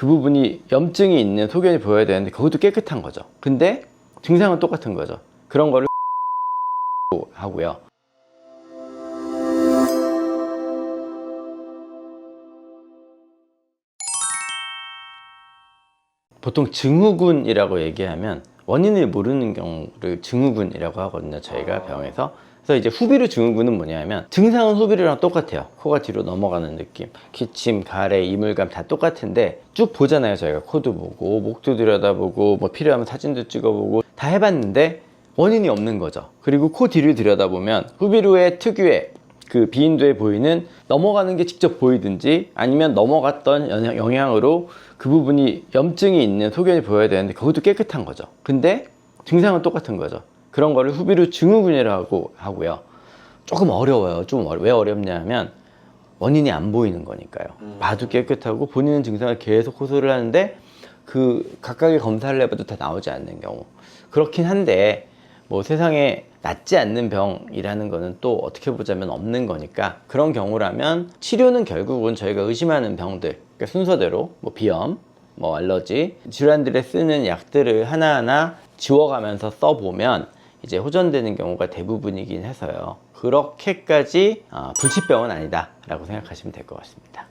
그 부분이 염증이 있는 소견이 보여야 되는데 그것도 깨끗한 거죠. 근데 증상은 똑같은 거죠. 그런 거를 하고요. 보통 증후군이라고 얘기하면 원인을 모르는 경우를 증후군이라고 하거든요. 저희가 병에서. 그래서 이제 후비루 증후군은 뭐냐면 증상은 후비루랑 똑같아요. 코가 뒤로 넘어가는 느낌, 기침, 가래, 이물감 다 똑같은데 쭉 보잖아요. 저희가 코도 보고 목도 들여다보고 뭐 필요하면 사진도 찍어보고 다 해봤는데 원인이 없는 거죠. 그리고 코 뒤를 들여다보면 후비루의 특유의 그 비인도에 보이는 넘어가는 게 직접 보이든지 아니면 넘어갔던 영향- 영향으로 그 부분이 염증이 있는 소견이 보여야 되는데 그것도 깨끗한 거죠. 근데 증상은 똑같은 거죠. 그런 거를 후비루 증후군이라고 하고요. 조금 어려워요. 좀 어려- 왜 어렵냐면 원인이 안 보이는 거니까요. 봐도 깨끗하고 본인은 증상을 계속 호소를 하는데 그 각각의 검사를 해봐도 다 나오지 않는 경우. 그렇긴 한데 뭐 세상에 낫지 않는 병이라는 거는 또 어떻게 보자면 없는 거니까 그런 경우라면 치료는 결국은 저희가 의심하는 병들 그러니까 순서대로 뭐 비염, 뭐 알러지 질환들에 쓰는 약들을 하나하나 지워가면서 써보면 이제 호전되는 경우가 대부분이긴 해서요. 그렇게까지 아, 불치병은 아니다라고 생각하시면 될 것 같습니다.